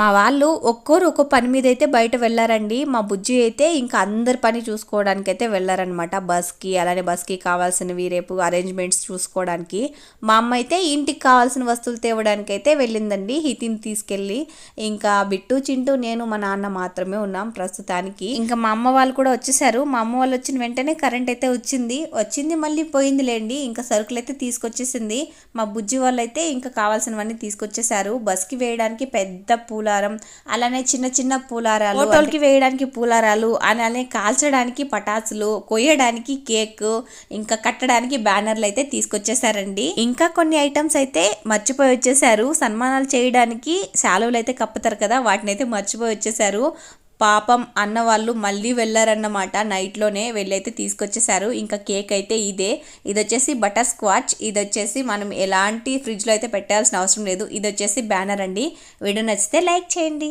మా వాళ్ళు ఒక్కోరు ఒక్కో పని మీద అయితే బయట వెళ్ళారండి. మా బుజ్జి అయితే ఇంకా అందరి పని చూసుకోవడానికి అయితే వెళ్ళారనమాట బస్కి అలానే బస్కి కావాల్సినవి రేపు అరేంజ్మెంట్స్ చూసుకోవడానికి. మా అమ్మ అయితే ఇంటికి కావాల్సిన వస్తువులు తేవడానికి అయితే వెళ్ళిందండి. హితిని తీసుకెళ్ళి ఇంకా బిట్టు చింటూ నేను మా నాన్న మాత్రమే ఉన్నాం ప్రస్తుతానికి. ఇంకా మా అమ్మ వాళ్ళు కూడా వచ్చేసారు. మా అమ్మ వాళ్ళు వచ్చిన వెంటనే కరెంట్ అయితే వచ్చింది. వచ్చింది మళ్ళీ పోయిందిలేండి. ఇంకా సరుకులు అయితే తీసుకొచ్చేసింది. మా బుజ్జి వాళ్ళు అయితే ఇంకా కావాల్సినవన్నీ తీసుకొచ్చేసారు. బస్కి వేయడానికి పెద్ద పూలారం. అలానే చిన్న చిన్న పూలారాలు ఫోటోలకి వేయడానికి పూలారాలు అలానే కాల్చడానికి పటాసులు కొయ్యడానికి కేక్ ఇంకా కట్టడానికి బ్యానర్లు అయితే తీసుకొచ్చేసారండి. ఇంకా కొన్ని ఐటమ్స్ అయితే మర్చిపోయి వచ్చేసారు. సన్మానాలు చేయడానికి శాలువలు అయితే కప్పుతారు కదా వాటిని అయితే మర్చిపోయి వచ్చేసారు. పాపం అన్న వాళ్ళు మళ్ళీ వెళ్ళారన్నమాట. నైట్లోనే వెళ్ళైతే తీసుకొచ్చేసారు. ఇంకా కేక్ అయితే ఇదే. ఇది వచ్చేసి బటర్ స్క్వాచ్ ఇది వచ్చేసి మనం ఎలాంటి ఫ్రిడ్జ్లో అయితే పెట్టాల్సిన అవసరం లేదు. ఇది వచ్చేసి బ్యానర్ అండి. వీడియో నచ్చితే లైక్ చేయండి.